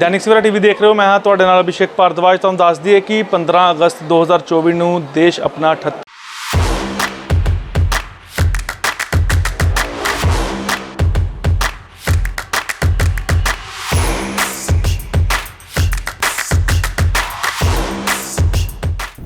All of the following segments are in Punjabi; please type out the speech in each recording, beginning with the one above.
ਦੈਨਿਕ ਸਵੇਰਾ ਟੀਵੀ ਦੇਖ ਰਹੇ ਹੋ ਮੈਂ ਹਾਂ ਤੁਹਾਡੇ ਨਾਲ ਅਭਿਸ਼ੇਕ ਭਾਰਦਵਾਜ। ਤੁਹਾਨੂੰ ਦੱਸ ਦਈਏ ਕਿ 15 ਅਗਸਤ 2024 ਨੂੰ ਦੇਸ਼ ਆਪਣਾ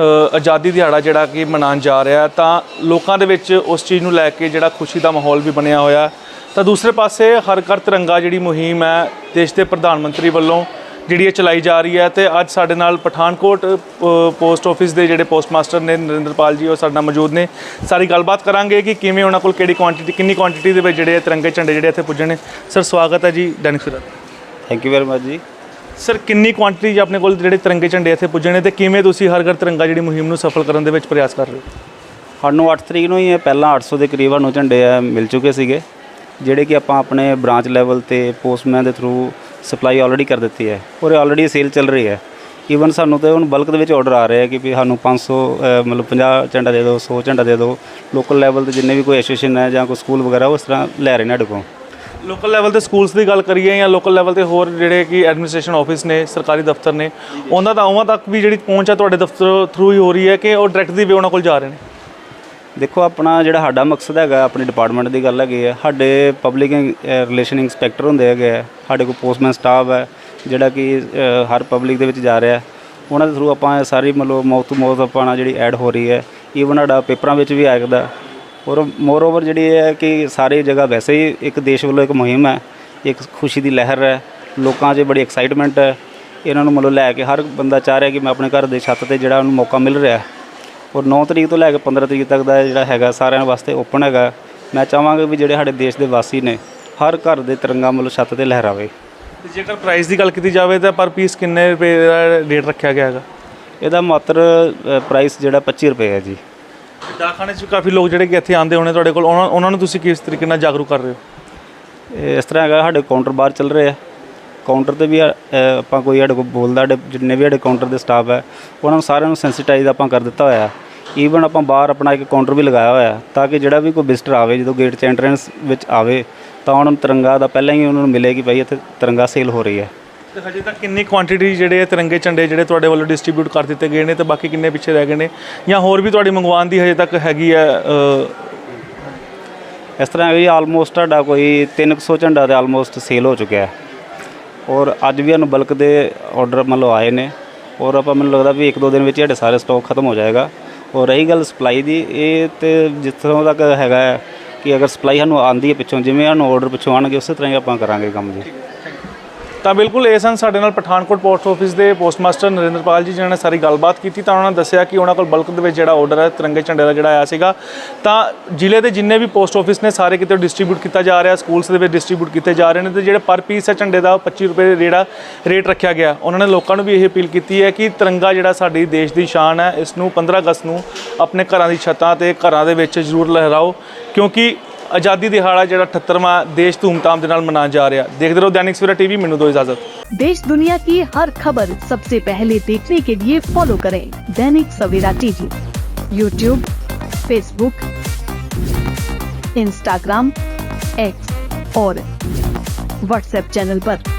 ਆਜ਼ਾਦੀ ਦਿਹਾੜਾ ਜਿਹੜਾ ਕਿ ਮਨਾਉਣ ਜਾ ਰਿਹਾ ਤਾਂ ਲੋਕਾਂ ਦੇ ਵਿੱਚ ਉਸ ਚੀਜ਼ ਨੂੰ ਲੈ ਕੇ ਜਿਹੜਾ ਖੁਸ਼ੀ ਦਾ ਮਾਹੌਲ ਵੀ ਬਣਿਆ ਹੋਇਆ ਤਾਂ ਦੂਸਰੇ ਪਾਸੇ ਹਰ ਘਰ ਤਿਰੰਗਾ ਜਿਹੜੀ ਮੁਹਿੰਮ ਹੈ, ਦੇਸ਼ ਦੇ ਪ੍ਰਧਾਨ ਮੰਤਰੀ ਵੱਲੋਂ ਜਿਹੜੀ ਇਹ ਚਲਾਈ ਜਾ ਰਹੀ ਹੈ, ਤੇ ਅੱਜ ਸਾਡੇ ਨਾਲ ਪਠਾਨਕੋਟ ਪੋਸਟ ਆਫਿਸ ਦੇ ਜਿਹੜੇ ਪੋਸਟ ਮਾਸਟਰ ਨੇ ਨਰਿੰਦਰਪਾਲ ਜੀ, ਉਹ ਸਾਡੇ ਨਾਲ ਮੌਜੂਦ ਨੇ। ਸਾਰੀ ਗੱਲਬਾਤ ਕਰਾਂਗੇ ਕਿ ਕਿਵੇਂ ਉਹਨਾਂ ਕੋਲ ਕਿਹੜੀ ਕੁਆਂਟੀਟੀ ਕਿੰਨੀ ਕੁਆਂਟੀਟੀ ਦੇ ਵਿੱਚ ਜਿਹੜੇ ਤਿਰੰਗੇ ਝੰਡੇ ਜਿਹੜੇ ਇੱਥੇ ਪੁੱਜੇ ਨੇ। ਸਰ, ਸਵਾਗਤ ਹੈ ਜੀ, Dainik Savera. Thank you very much ਜੀ। ਸਰ ਕਿੰਨੀ ਕੁਆਂਟੀਟੀ 'ਚ ਆਪਣੇ ਕੋਲ ਜਿਹੜੇ ਤਿਰੰਗੇ ਝੰਡੇ ਇੱਥੇ ਪੁੱਜਣੇ ਤੇ ਕਿਵੇਂ ਤੁਸੀਂ ਹਰ ਘਰ ਤਿਰੰਗਾ ਜਿਹੜੀ ਮੁਹਿੰਮ ਨੂੰ ਸਫਲ ਕਰਨ ਦੇ ਵਿੱਚ ਪ੍ਰਯਾਸ ਕਰ ਰਹੇ ਹੋ? ਸਾਨੂੰ 8 ਤਰੀਕ ਨੂੰ ਹੀ ਇਹ ਪਹਿਲਾਂ 800 ਦੇ ਕਰੀਬ ਸਾਨੂੰ ਝੰਡੇ ਆ ਮਿਲ ਚੁੱਕੇ ਸੀਗੇ ਜਿਹੜੇ ਕਿ ਆਪਾਂ ਆਪਣੇ ਬ੍ਰਾਂਚ ਲੈਵਲ ਤੇ ਪੋਸਟਮੈਨ ਦੇ ਥਰੂ ਸਪਲਾਈ ਆਲਰੇਡੀ ਕਰ ਦਿੱਤੀ ਹੈ ਔਰ ਇਹ ਆਲਰੇਡੀ ਸੇਲ ਚੱਲ ਰਹੀ ਹੈ। ਈਵਨ ਸਾਨੂੰ ਤਾਂ ਹੁਣ ਬਲਕ ਦੇ ਵਿੱਚ ਆਰਡਰ ਆ ਰਹੇ ਆ ਕਿ ਵੀ ਸਾਨੂੰ 500 ਅ, ਮਤਲਬ 50 ਝੰਡਾ ਦੇ ਦਿਓ 100 ਝੰਡਾ ਦੇ ਦਿਓ। ਲੋਕਲ ਲੈਵਲ ਤੇ ਜਿੰਨੇ ਵੀ ਕੋਈ ਐਸੋਸੀਏਸ਼ਨ ਹੈ ਜਾਂ ਕੋਈ ਸਕੂਲ ਵਗੈਰਾ ਉਸ ਤਰ੍ਹਾਂ ਲੈ ਰਹੇ ਨੇ ਸਾਡੇ ਕੋਲ। ਲੋਕਲ ਲੈਵਲ ਤੇ ਸਕੂਲਸ ਦੀ ਗੱਲ ਕਰੀਏ ਜਾਂ ਲੋਕਲ ਲੈਵਲ ਤੇ ਹੋਰ ਜਿਹੜੇ ਕਿ ਐਡਮਿਨਿਸਟ੍ਰੇਸ਼ਨ ਆਫਿਸ ਨੇ ਸਰਕਾਰੀ ਦਫ਼ਤਰ ਨੇ ਉਹਨਾਂ ਦਾ ਉਹਾਂ ਤੱਕ ਵੀ ਜਿਹੜੀ ਪਹੁੰਚ ਹੈ ਤੁਹਾਡੇ ਦਫ਼ਤਰ ਥਰੂ ਹੀ ਹੋ ਰਹੀ ਹੈ ਕਿ ਉਹ ਡਾਇਰੈਕਟ ਦੀ ਵੇ ਉਹਨਾਂ ਕੋਲ ਜਾ ਰਹੇ ਨੇ? ਦੇਖੋ ਆਪਣਾ ਜਿਹੜਾ ਸਾਡਾ ਮਕਸਦ ਹੈਗਾ ਆਪਣੀ ਡਿਪਾਰਟਮੈਂਟ ਦੀ ਗੱਲ ਹੈਗੀ ਹੈ। ਸਾਡੇ ਪਬਲਿਕ ਰਿਲੇਸ਼ਨ ਇੰਸਪੈਕਟਰ ਹੁੰਦੇ ਹੈਗੇ ਹੈ ਸਾਡੇ ਕੋਲ ਪੋਸਟਮੈਨ ਸਟਾਫ ਹੈ ਜਿਹੜਾ ਕਿ ਅ, ਹਰ ਪਬਲਿਕ ਦੇ ਵਿੱਚ ਜਾ ਰਿਹਾ ਹੈ। ਉਹਨਾਂ ਦੇ ਥਰੂ ਆਪਾਂ ਇਹ ਸਾਰੀ ਮਤਲਬ ਮੌਤ ਤੋਂ ਮੌਤ ਆਪਾਂ ਨਾਲ ਜਿਹੜੀ ਐਡ ਹੋ ਰਹੀ ਹੈ। ਈਵਨ ਸਾਡਾ ਪੇਪਰਾਂ ਵਿੱਚ ਵੀ ਆਇਕਦਾ ਔਰ ਮੋਰ ਓਵਰ ਜਿਹੜੀ ਇਹ ਹੈ ਕਿ ਸਾਰੀ ਜਗ੍ਹਾ ਵੈਸੇ ਹੀ ਇੱਕ ਦੇਸ਼ ਵੱਲੋਂ ਇੱਕ ਮੁਹਿੰਮ ਹੈ ਇੱਕ ਖੁਸ਼ੀ ਦੀ ਲਹਿਰ ਹੈ ਲੋਕਾਂ 'ਚ ਬੜੀ ਐਕਸਾਈਟਮੈਂਟ ਹੈ। ਇਹਨਾਂ ਨੂੰ ਮਤਲਬ ਲੈ ਕੇ ਹਰ ਬੰਦਾ ਚਾਹ ਰਿਹਾ ਕਿ ਮੈਂ ਆਪਣੇ ਘਰ ਦੇ ਛੱਤ ਤੇ ਜਿਹੜਾ ਉਹਨੂੰ ਮੌਕਾ ਮਿਲ ਰਿਹਾ ਔਰ 9 ਤਰੀਕ ਤੋਂ ਲੈ ਕੇ 15 ਤਰੀਕ ਤੱਕ ਦਾ ਜਿਹੜਾ ਹੈਗਾ ਸਾਰਿਆਂ ਵਾਸਤੇ ਓਪਨ ਹੈਗਾ। ਮੈਂ ਚਾਹਾਂਗਾ ਵੀ ਜਿਹੜੇ ਸਾਡੇ ਦੇਸ਼ ਦੇ ਵਾਸੀ ਨੇ ਹਰ ਘਰ ਦੇ ਤਿਰੰਗਾ ਮਤਲਬ ਛੱਤ ਤੇ ਲਹਿਰਾਵੇ ਤੇ ਜੇਕਰ ਪ੍ਰਾਈਸ ਦੀ ਗੱਲ ਕੀਤੀ ਜਾਵੇ ਤਾਂ ਪਰ ਪੀਸ ਕਿੰਨੇ ਰੁਪਏ ਦਾ ਰੇਟ ਰੱਖਿਆ ਗਿਆ ਹੈਗਾ? ਇਹਦਾ ਮਾਤਰ ਪ੍ਰਾਈਸ ਜਿਹੜਾ 25 ਰੁਪਏ ਹੈ ਜੀ। ਡਾਕਖਾਨੇ 'ਚ ਵੀ ਕਾਫੀ ਲੋਕ ਜਿਹੜੇ ਕਿ ਇੱਥੇ ਆਉਂਦੇ ਹੋਣੇ ਤੁਹਾਡੇ ਕੋਲ ਉਹਨਾਂ ਉਹਨਾਂ ਨੂੰ ਤੁਸੀਂ ਕਿਸ ਤਰੀਕੇ ਨਾਲ ਜਾਗਰੂਕ ਕਰ ਰਹੇ ਹੋ? ਇਹ ਇਸ ਤਰ੍ਹਾਂ ਹੈਗਾ ਸਾਡੇ ਕਾਊਂਟਰ ਬਾਹਰ ਚੱਲ ਰਹੇ ਆ। ਕਾਊਂਟਰ ਤੇ ਵੀ ਅ, ਆਪਾਂ ਕੋਈ ਸਾਡੇ ਕੋਲ ਬੋਲਦਾ ਸਾਡੇ ਜਿੰਨੇ ਵੀ ਸਾਡੇ ਕਾਊਂਟਰ ਦੇ ਸਟਾਫ ਹੈ ਉਹਨਾਂ ਨੂੰ ਸਾਰਿਆਂ ਨੂੰ ਸੈਂਸਿਟਾਈਜ਼ ਆਪਾਂ ਕਰ ਦਿੱਤਾ ਹੋਇਆ। ਈਵਨ ਆਪਾਂ ਬਾਹਰ ਆਪਣਾ ਇੱਕ ਕਾਊਂਟਰ ਵੀ ਲਗਾਇਆ ਹੋਇਆ ਤਾਂ ਕਿ ਜਿਹੜਾ ਵੀ ਕੋਈ ਵਿਜ਼ਟਰ ਆਵੇ ਜਦੋਂ ਗੇਟ 'ਚ ਐਂਟਰੈਂਸ ਵਿੱਚ ਆਵੇ ਤਾਂ ਉਹਨਾਂ ਨੂੰ ਤਿਰੰਗਾ ਦਾ ਪਹਿਲਾਂ ਹੀ ਉਹਨਾਂ ਨੂੰ ਮਿਲੇ ਕਿ ਭਾਈ ਇੱਥੇ ਤਿਰੰਗਾ ਸੇਲ ਹੋ ਰਹੀ ਹੈ। ਤੇ ਹਜੇ ਤੱਕ ਕਿੰਨੀ ਕੁਆਂਟੀਟੀ ਜਿਹੜੇ ਇਹ ਤਿਰੰਗੇ ਝੰਡੇ ਜਿਹੜੇ ਤੁਹਾਡੇ ਵੱਲੋਂ ਡਿਸਟ੍ਰੀਬਿਊਟ ਕਰ ਦਿੱਤੇ ਗਏ ਨੇ ਤੇ ਬਾਕੀ ਕਿੰਨੇ ਪਿੱਛੇ ਰਹਿ ਗਏ ਨੇ? ਜਾਂ ਹੋਰ ਵੀ ਤੁਹਾਡੀ ਮੰਗਵਾਉਣ ਦੀ ਹਜੇ ਤੱਕ ਹੈਗੀ ਹੈ ਇਸ ਤਰ੍ਹਾਂ ਹੈ ਜੀ ਆਲਮੋਸਟ ਤੁਹਾਡਾ ਕੋਈ 300 ਝੰਡਾ ਤੇ ਆਲਮੋਸਟ ਸੇਲ ਹੋ ਚੁੱਕਿਆ ਹੈ। ਔਰ ਅੱਜ ਵੀ ਸਾਨੂੰ ਬਲਕ ਦੇ ਆਰਡਰ ਮਤਲਬ ਆਏ ਨੇ। ਔਰ ਆਪਾਂ ਮੈਨੂੰ ਲੱਗਦਾ ਵੀ ਇੱਕ ਦੋ ਦਿਨ ਵਿੱਚ ਹੀ ਸਾਡੇ ਸਾਰੇ ਸਟਾਕ ਖਤਮ ਹੋ ਜਾਏਗਾ। ਔਰ ਰਹੀ ਗੱਲ ਸਪਲਾਈ ਦੀ, ਇਹ ਤੇ ਜਿੱਥੋਂ ਤੱਕ ਹੈਗਾ ਹੈ ਕਿ ਅਗਰ ਸਪਲਾਈ ਸਾਨੂੰ ਆਂਦੀ ਹੈ ਪਿੱਛੋਂ, ਜਿਵੇਂ ਸਾਨੂੰ ਆਰਡਰ ਪਿੱਛੋਂ ਆਣਗੇ ਉਸੇ ਤਰ੍ਹਾਂ ਹੀ ਆਪਾਂ ਕਰਾਂਗੇ ਕੰਮ ਜੀ। ਤਾਂ ਬਿਲਕੁਲ ਇਹ ਸਨ ਸਾਡੇ ਨਾਲ ਪਠਾਨਕੋਟ ਪੋਸਟ ਆਫਿਸ ਦੇ ਪੋਸਟਮਾਸਟਰ ਨਰਿੰਦਰਪਾਲ ਜੀ, ਜਿਨ੍ਹਾਂ ਨੇ ਸਾਰੀ ਗੱਲਬਾਤ ਕੀਤੀ, ਤਾਂ ਉਹਨਾਂ ਨੇ ਦੱਸਿਆ ਕਿ ਉਹਨਾਂ ਕੋਲ ਬਲਕ ਦੇ ਵਿੱਚ ਜਿਹੜਾ ਆਰਡਰ ਹੈ, ਤਿਰੰਗੇ ਝੰਡੇ ਦਾ ਜਿਹੜਾ ਆਇਆ ਸੀਗਾ, ਤਾਂ ਜ਼ਿਲ੍ਹੇ ਦੇ ਜਿੰਨੇ ਵੀ ਪੋਸਟ ਆਫਿਸ ਨੇ ਸਾਰੇ ਕਿਤੇ ਡਿਸਟ੍ਰੀਬਿਊਟ ਕੀਤਾ ਜਾ ਰਿਹਾ ਸਕੂਲਸ ਦੇ ਵਿੱਚ ਡਿਸਟ੍ਰੀਬਿਊਟ ਕੀਤੇ ਜਾ ਰਹੇ ਨੇ, ਤੇ ਜਿਹੜੇ ਪਰ ਪੀਸ ਹੈ ਝੰਡੇ ਦਾ, ਉਹ 25 ਰੁਪਏ ਜਿਹੜਾ ਰੇਟ ਰੱਖਿਆ ਗਿਆ। ਉਹਨਾਂ ਨੇ ਲੋਕਾਂ ਨੂੰ ਵੀ ਇਹ ਅਪੀਲ ਕੀਤੀ ਹੈ ਕਿ ਤਿਰੰਗਾ ਜਿਹੜਾ ਸਾਡੀ ਦੇਸ਼ ਦੀ ਸ਼ਾਨ ਹੈ, ਇਸ ਨੂੰ 15 ਅਗਸਤ ਨੂੰ ਆਪਣੇ ਘਰਾਂ ਦੀ ਛੱਤਾਂ ਤੇ ਘਰਾਂ ਦੇ ਵਿੱਚ ਜ਼ਰੂਰ ਲਹਿਰਾਓ, ਕਿਉਂਕਿ ਆਜ਼ਾਦੀ ਦਿਹਾੜਾ ਜਿਹੜਾ 78ਵਾਂ ਦੇਸ਼ ਧੂਮਧਾਮ ਦੇ ਨਾਲ ਮਨਾਇਆ ਜਾ ਰਿਹਾ ਦੇਖਦੇ ਰਹੋ ਦੈਨਿਕ ਸਵੇਰਾ ਟੀਵੀ ਮੈਨੂੰ ਦਿਓ ਇਜਾਜ਼ਤ देश दुनिया की हर खबर सबसे पहले देखने के लिए फॉलो करें Dainik Savera TV YouTube Facebook Instagram X और व्हाट्सएप चैनल पर।